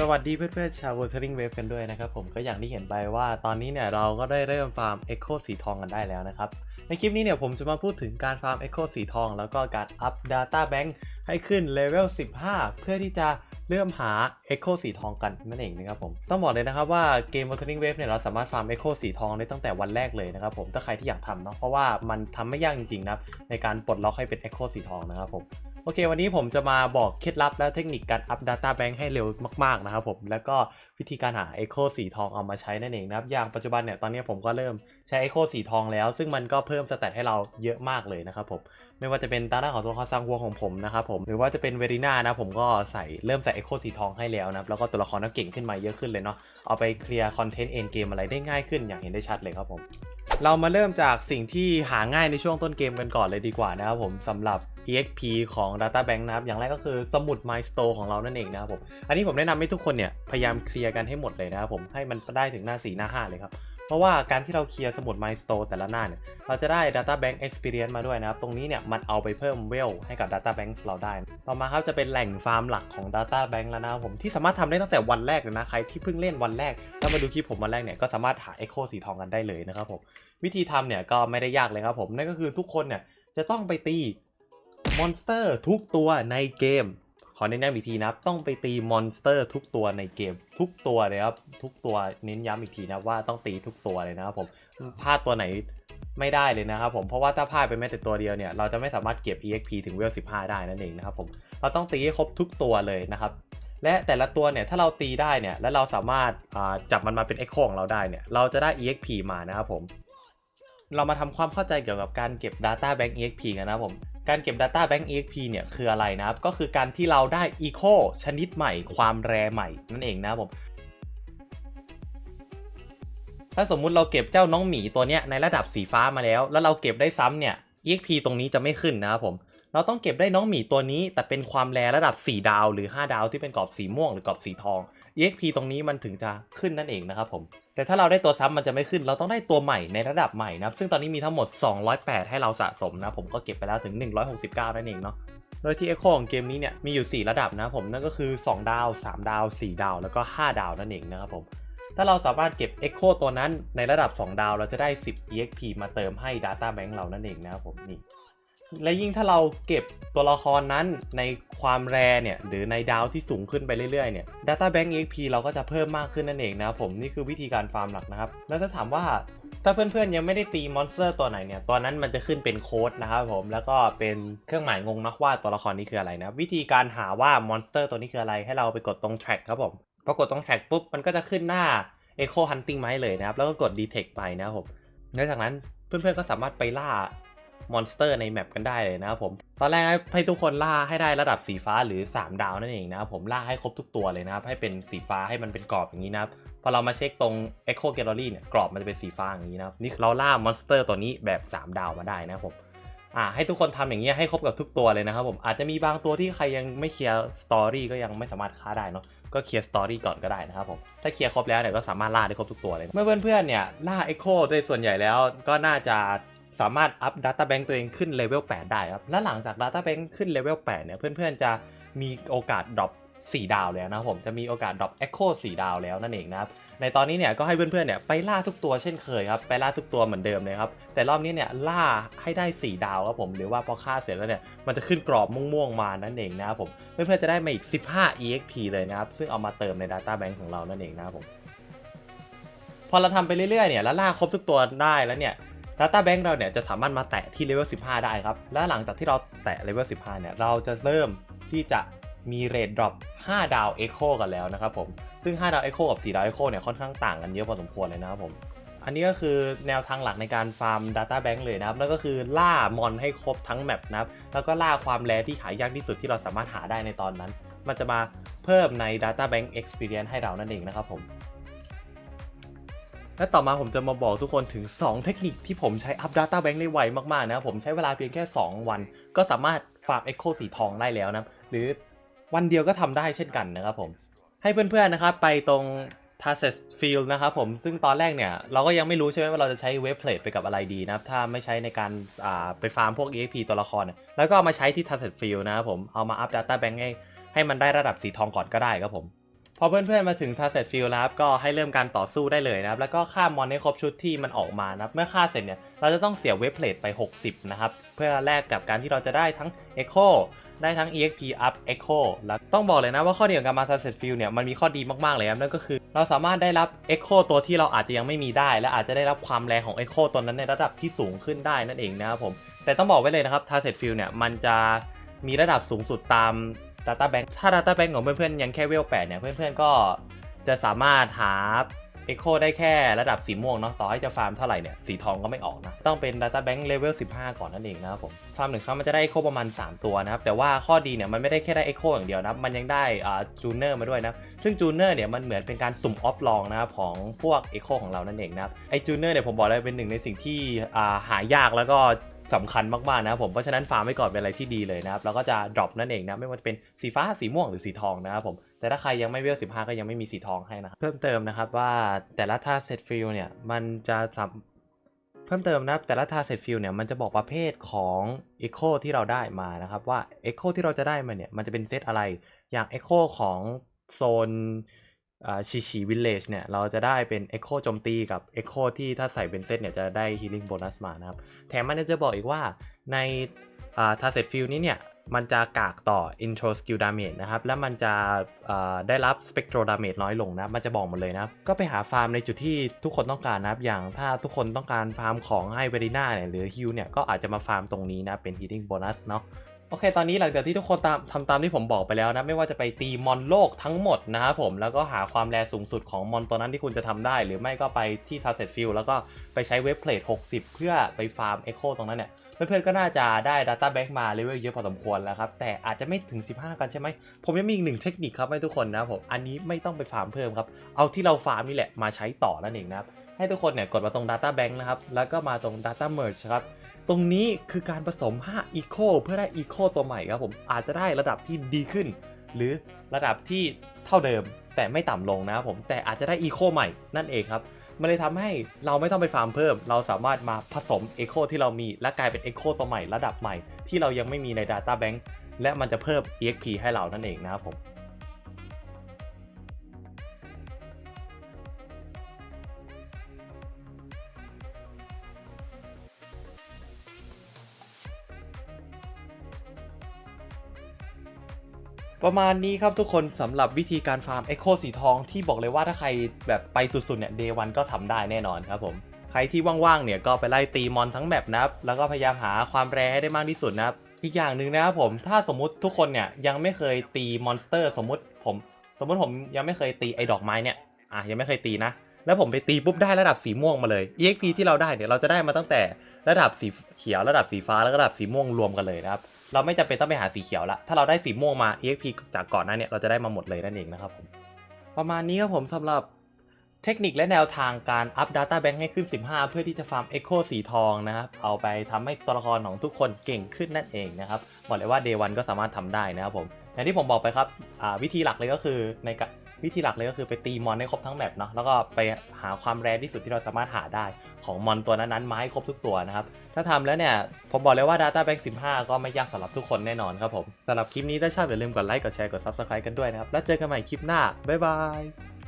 สวัสดีเพื่อนๆชาว Wuthering Wave กันด้วยนะครับผมก็อย่างที่เห็นไปว่าตอนนี้เนี่ยเราก็ได้เริ่มฟาร์ม Echo สีทองกันได้แล้วนะครับ ในคลิปนี้เนี่ยผมจะมาพูดถึงการฟาร์ม Echo สีทอง แล้วก็การอัพ Data Bank ให้ขึ้นเลเวล 15 เพื่อที่จะเริ่มหา Echo สีทองกันนั่นเองนะครับผมต้องบอกเลยนะครับว่าเกม Wuthering Wave เนี่ยเราสามารถฟาร์ม Echo สีทองได้ตั้งแต่วันแรกเลยนะครับผมถ้าใครที่อยากทำเนาะเพราะว่ามันทำไม่ยากจริงๆนะในการปลดล็อกให้เป็น Echo สีทองนะครับผม โอเค วันนี้ผมจะมาบอกเคล็ดลับและเทคนิคการอัพ Data Bank ให้เร็วมาก ๆ นะครับผม แล้วก็วิธีการหา Echo สีทองเอามาใช้นั่นเองนะครับ อย่างปัจจุบันเนี่ย ตอนนี้ผมก็เริ่มใช้ Echo สีทองแล้ว ซึ่งมันก็เพิ่มสเตตให้เราเยอะมากเลยนะครับผม ไม่ว่าจะเป็นตาหน้าของตัวละครซังวัวของผมนะครับผม หรือว่าจะเป็นเวริน่านะผมก็ใส่เริ่มใส่ Echo สีทองให้แล้วนะครับ แล้วก็ตัวละครก็เก่งขึ้นมาเยอะขึ้นเลยเนาะ เอาไปเคลียร์คอนเทนต์เอ็นเกมอะไรได้ง่ายขึ้นอย่างเห็นได้ชัดเลยครับผมเรามาเริ่มจากสิ่งที่หาง่ายในช่วงต้นเกมกันก่อนเลยดีกว่านะครับผมสำหรับ EXP ของ Data Bank นะครับ อย่างแรกก็คือสมุด Milestone ของเรานั่นเองนะครับผม อันนี้ผมแนะนำให้ทุกคนเนี่ย พยายามเคลียร์กันให้หมดเลยนะครับผม ให้มันได้ถึงหน้า 4 หน้า 5 เลยครับ เพราะว่าการที่เราเคลียร์สมุด Milestone แต่ละหน้าเนี่ย เราจะได้ Data Bank Experience มาด้วยนะครับ ตรงนี้เนี่ย มันเอาไปเพิ่มเวลให้กับ Data Bank เราได้ ต่อมาครับจะเป็นแหล่งฟาร์มหลักของ Data Bank แล้วนะครับผม ที่สามารถทำได้ตั้งแต่วันแรกเลยนะ ใครที่เพิ่งเล่นวันแรก แล้วมาดูคลิปผมวันแรกเนี่ย ก็สามารถหา Echo สีทองกันได้เลยนะครับผม วิธีทำเนี่ยก็ไม่ได้ยากเลยครับผมนั่นก็คือทุกคนเนี่ยจะต้องไปตี มอนสเตอร์ทุกตัวในเกม ขอเน้นย้ำอีกทีนะครับ ต้องไปตีมอนสเตอร์ทุกตัวในเกม ทุกตัวเลยครับ ทุกตัวเน้นย้ำอีกทีนะว่าต้องตีทุกตัวเลยนะครับผมพลาดตัวไหนไม่ได้เลยนะครับผม เพราะว่าถ้าพลาดไปแม้แต่ตัวเดียวเนี่ย เราจะไม่สามารถเก็บ EXP ถึงเวล 15 ได้นั่นเองนะครับผม เราต้องตีให้ครบทุกตัวเลยนะครับ และแต่ละตัวเนี่ย ถ้าเราตีได้เนี่ย แล้วเราสามารถอ่าจับมันมาเป็น Echo ของเราได้เนี่ย เราจะได้ EXP มานะครับผม เรามาทำความเข้าใจเกี่ยวกับการเก็บ Data Bank EXP กันนะครับผม การเก็บ Data Bank EXP เนี่ยคืออะไรนะครับ ก็คือการที่เราได้ Eco ชนิดใหม่ ความแรใหม่นั่นเองนะผม ถ้าสมมุติเราเก็บเจ้าน้องหมีตัวเนี้ยในระดับสีฟ้ามาแล้ว แล้วเราเก็บได้ซ้ำเนี่ย EXP ตรงนี้จะไม่ขึ้นนะครับผม เราต้องเก็บได้น้องหมีตัวนี้ แต่เป็นความแรระดับ 4 ดาวหรือ 5 ดาวที่เป็นกรอบสีม่วงหรือกรอบสีทอง EXP ตรงนี้มันถึงจะขึ้นนั่นเองนะครับผม แต่ถ้าเราได้ตัวซ้ำมันจะไม่ขึ้น เราต้องได้ตัวใหม่ในระดับใหม่นะครับ ซึ่งตอนนี้มีทั้งหมด 208 ให้เราสะสมนะผมก็เก็บไปแล้วถึง 169 นั่นเองเนาะโดยที่ Echo ของเกมนี้เนี่ยมีอยู่ 4 ระดับนะผมนั่นก็คือ 2 ดาว 3 ดาว 4 ดาว แล้วก็ 5 ดาวนั่นเองนะครับผมถ้าเราสามารถเก็บ Echo ตัวนั้นในระดับ 2 ดาว เราจะได้ 10 EXP มาเติมให้ Data Bank เรานั่นเองนะครับผมนี่ และยิ่งถ้าเราเก็บตัวละครนั้นในความแรเนี่ยหรือในดาวที่สูงขึ้นไปเรื่อยๆเนี่ย Data Bank EXP เราก็จะเพิ่มมากขึ้นนั่นเองนะครับผมนี่คือวิธีการฟาร์มหลักนะครับ แล้วถ้าถามว่าถ้าเพื่อนๆยังไม่ได้ตีมอนสเตอร์ตัวไหนเนี่ยตัวนั้นมันจะขึ้นเป็นโค้ดนะครับผม แล้วก็เป็นเครื่องหมายงงนะว่าตัวละครนี้คืออะไรนะ วิธีการหาว่ามอนสเตอร์ตัวนี้คืออะไร ให้เราไปกดตรง track ครับผม พอกดตรง track ปุ๊บ มันก็จะขึ้นหน้า Echo Hunting มาให้เลยนะครับ แล้วก็กด detect ไปนะครับผมนอกจากนั้นเพื่อนๆก็สามารถไปล่า มอนสเตอร์ในแมปกันได้เลยนะครับผม ตอนแรกให้ทุกคนล่าให้ได้ระดับสีฟ้าหรือ 3 ดาวนั่นเองนะครับผมล่าให้ครบทุกตัวเลยนะครับ ให้เป็นสีฟ้าให้มันเป็นกรอบอย่างนี้นะครับพอเรามาเช็คตรง Echo Gallery เนี่ยกรอบมันจะเป็นสีฟ้าอย่างนี้นะครับนี่เราล่ามอนสเตอร์ตัวนี้แบบ 3 ดาวมาได้นะครับผมอ่าให้ทุกคนทำอย่างนี้ยให้ครบกับทุกตัวเลยนะครับผมอาจจะมีบางตัวที่ใครยังไม่เคลียร์สตอรี่ก็ยังไม่สามารถฆ่าได้เนาะก็เคลียร์สตอรี่ก่อนก็ได้นะครับผมถ้าเคลียร์ครบแล้วเนี่ยก็สามารถล่าได้ครบทุกตัวเลย เมื่อเพื่อนๆเนี่ยล่า Echo โดยส่วนใหญ่แล้วก็น่าจะ สามารถอัพ Data Bank ตัวเองขึ้นเลเวล8ได้ครับ และหลังจาก Data Bank ขึ้นเลเวล8เนี่ย เพื่อนๆจะมีโอกาสดรอป4ดาวแล้วนะผมจะมีโอกาสดรอป Echo 4 ดาวแล้วนั่นเองนะครับ ในตอนนี้เนี่ยก็ให้เพื่อนๆเนี่ยไปล่าทุกตัวเช่นเคยครับ ไปล่าทุกตัวเหมือนเดิมเลยครับ แต่รอบนี้เนี่ยล่าให้ได้ 4 ดาวครับผม หรือว่าพอฆ่าเสร็จแล้วเนี่ยมันจะขึ้นกรอบม่วงๆมานั่นเองนะครับผม เพื่อนๆจะได้มาอีก 15 EXP เลยนะครับ ซึ่งเอามาเติมใน Data Bank ของเรานั่นเองนะครับผม พอเราทำไปเรื่อยๆเนี่ยแล้วล่าครบทุกตัวได้แล้วเนี่ย Data Bank เราเนี่ยจะสามารถมาแตะที่เลเวล 15 ได้ครับ และหลังจากที่เราแตะเลเวล 15 เนี่ย เราจะเริ่มที่จะมีเรทดรอป5ดาว Echo กันแล้วนะครับผม ซึ่ง 5 ดาว Echo กับ 4 ดาว Echo เนี่ยค่อนข้างต่างกันเยอะพอสมควรเลยนะครับผม อันนี้ก็คือแนวทางหลักในการฟาร์ม Data Bank เลยนะครับ นั่นก็คือล่ามอนให้ครบทั้งแมปนะครับ แล้วก็ล่าความแรที่หายากที่สุดที่เราสามารถหาได้ในตอนนั้น มันจะมาเพิ่มใน Data Bank Experience ให้เรานั่นเองนะครับผม และต่อมาผมจะมาบอกทุกคนถึง 2 เทคนิคที่ผมใช้อัพ Data Bank ได้ไวมากๆนะครับผมใช้เวลาเพียงแค่ 2 วัน ก็สามารถฟาร์ม Echo สีทองได้แล้วนะ หรือวันเดียวก็ทำได้เช่นกันนะครับผม ให้เพื่อนๆนะครับไปตรง t a s e t Field นะครับผมซึ่งตอนแรกเนี่ย เราก็ยังไม่รู้ใช่ไหมว่าเราจะใช้เว็บเพลทไปกับอะไรดีนะครับถ้าไม่ใช้ในการาไปฟาร์มพวก EXP ตัวละครเนี่ยแล้วก็เอามาใช้ที่ t a s e t Field นะครับผมเอามาอัพ Data Bank ให้ให้มันได้ระดับสีทองก่อนก็ได้ครับผม อเพื่อนๆมาถึง Target Field แล้วครับก็ให้เริ่มการต่อสู้ได้เลยนะครับแล้วก็ฆ่ามอนให้ครบชุดที่มันออกมานะครับเมื่อฆ่าเสร็จเนี่ยเราจะต้องเสียเวฟเพลทไป 60 นะครับ เพื่อแลกกับการที่เราจะได้ทั้ง Echo ได้ทั้ง EXP up Echo แล้วต้องบอกเลยนะว่าข้อดีของการมา Target Field เนี่ยมันมีข้อดีมากๆเลยครับนั่นก็คือ เราสามารถได้รับ Echo ตัวที่เราอาจจะยังไม่มีได้ และอาจจะได้รับความแรงของ Echo ตัวนั้นในระดับที่สูงขึ้นได้นั่นเองนะครับผมแต่ต้องบอกไว้เลยนะครับ Target Field เนี่ยมันจะมีระดับสูงสุดตาม Data Bank ถ้า Data Bank ของเพื่อนๆยังแค่เวล8เนี่ยเพื่อนๆก็จะสามารถหา Echo ได้แค่ระดับสีม่วงเนาะต่อให้จะฟาร์มเท่าไหร่เนี่ยสีทองก็ไม่ออกนะ ต้องเป็น Data Bank Level 15 ก่อนนั่นเองนะครับผม ฟาร์มหนึ่งครั้งมันจะได้ Echo ประมาณ 3 ตัวนะครับ แต่ว่าข้อดีเนี่ยมันไม่ได้แค่ได้ Echo อย่างเดียวนะมันยังได้อ่าจูเนอร์มาด้วยนะซึ่งจูเนอร์เนี่ยมันเหมือนเป็นการสุ่มออฟลองนะครับของพวก Echo ของเรานั่นเองนะครับไอจูเนอร์เนี่ยผมบอกเลยเป็นหนึ่งในสิ่งที่อ่าหายากแล้วก็ สำคัญมากๆนะครับผมเพราะฉะนั้นฟาร์มไว้ก่อนเป็นอะไรที่ดีเลยนะครับแล้วก็จะดรอปนั่นเองนะไม่ว่าจะเป็นสีฟ้าสีม่วงหรือสีทองนะครับผมแต่ถ้าใครยังไม่เวล15ก็ยังไม่มีสีทองให้นะครับเพิ่มเติมนะครับว่าแต่ละท่าเซตฟิลเนี่ยมันจะสเพิ่มเติมนะครับแต่ละท่าเซตฟิลเนี่ยมันจะบอกประเภทของ Echo ที่เราได้มานะครับว่า Echo ที่เราจะได้มาเนี่ยมันจะเป็นเซตอะไรอย่าง Echo ของโซน ชิชิวิลเลจเนี่ยเราจะได้เป็น Echo โจมตีกับ Echo ที่ถ้าใส่เป็นเซตเนี่ยจะได้ Healing Bonus มานะครับ แถมมันจะบอกอีกว่าในอ่า Target Field นี้เนี่ยมันจะกากต่อ Intro Skill Damage นะครับ แล้วมันจะได้รับ Spectral Damage น้อยลงนะ มันจะบอกหมดเลยนะ ก็ไปหาฟาร์มในจุดที่ทุกคนต้องการนะครับ อย่างถ้าทุกคนต้องการฟาร์มของให้เวริน่าเนี่ยหรือฮิวเนี่ย ก็อาจจะมาฟาร์มตรงนี้นะ เป็น Healing Bonus เนาะ โอเค ตอนนี้หลังจากที่ทุกคนตามทำตามที่ผมบอกไปแล้วนะ ไม่ว่าจะไปตีมอนโลกทั้งหมดนะครับผม แล้วก็หาความแรงสูงสุดของมอนตัวนั้นที่คุณจะทำได้ หรือไม่ก็ไปที่ Target Field แล้วก็ไปใช้เว็บเพลท60 เพื่อไปฟาร์ม Echo ตรงนั้นเนี่ย เพื่อนๆก็น่าจะได้ Data Bank มาเลเวลเยอะพอสมควรแล้วครับ แต่อาจจะไม่ถึง 15 กันใช่ไหม ผมยังมีอีกหนึ่งเทคนิคครับให้ทุกคนนะผม อันนี้ไม่ต้องไปฟาร์มเพิ่มครับ เอาที่เราฟาร์มนี่แหละมาใช้ต่อนั่นเองนะครับ ให้ทุกคนเนี่ยกดมาตรง Data Bank นะครับ แล้วก็มาตรง Data Merge ครับ ตรงนี้คือการผสม5 Eco เพื่อได้ Eco ตัวใหม่ครับผมอาจจะได้ระดับที่ดีขึ้น หรือระดับที่เท่าเดิมแต่ไม่ต่ำลงนะครับผมแต่อาจจะได้ Eco ใหม่นั่นเองครับมันเลยทำให้เราไม่ต้องไปฟาร์มเพิ่ม เราสามารถมาผสม Echo ที่เรามี และกลายเป็น Echo ตัวใหม่ระดับใหม่ ที่เรายังไม่มีใน Data Bank และมันจะเพิ่ม EXP ให้เรานั่นเองนะครับผม ประมาณนี้ครับทุกคนสำหรับวิธีการฟาร์ม Echo สีทองที่บอกเลยว่าถ้าใครแบบไปสุดๆเนี่ย Day 1ก็ทำได้แน่นอนครับผม ใครที่ว่างๆเนี่ยก็ไปไล่ตีมอนทั้งแบบนะครับแล้วก็พยายามหาความแรงให้ได้มากที่สุดนะครับอีกอย่างหนึ่งนะครับผมถ้าสมมุติทุกคนเนี่ยยังไม่เคยตีมอนสเตอร์ สมมุติผม สมมุติผมยังไม่เคยตีไอ้ดอกไม้เนี่ยอะยังไม่เคยตีนะ แล้วผมไปตีปุ๊บได้ระดับสีม่วงมาเลย EXP ที่เราได้เนี่ยเราจะได้มาตั้งแต่ระดับสีเขียวระดับสีฟ้าแล้วก็ระดับสีม่วงรวมกันเลยนะครับ เราไม่จำเป็นต้องไปหาสีเขียวละ ถ้าเราได้สีม่วงมา EXP จากก่อนหน้าเนี่ยเราจะได้มาหมดเลยนั่นเองนะครับผม ประมาณนี้ครับผมสำหรับเทคนิคและแนวทางการอัพ Data Bank ให้ขึ้น 15 เพื่อที่จะฟาร์ม Echo สีทองนะครับ เอาไปทำให้ตัวละครของทุกคนเก่งขึ้นนั่นเองนะครับ บอกเลยว่า Day 1ก็สามารถทำได้นะครับผม อย่างที่ผมบอกไปครับวิธีหลักเลยก็คือในกะ วิธีหลักเลยก็คือไปตีมอนให้ครบทั้งแมปเนาะแล้วก็ไปหาความแรงที่สุดที่เราสามารถหาได้ของมอนตัวนั้นๆมาให้ครบทุกตัวนะครับ ถ้าทำแล้วเนี่ย ผมบอกเลยว่า Data Bank 15 ก็ไม่ยากสำหรับทุกคนแน่นอนครับผมสำหรับคลิปนี้ถ้าชอบอย่าลืมกดไลค์กดแชร์กด Subscribe กันด้วยนะครับ แล้วเจอกันใหม่คลิปหน้า บ๊ายบาย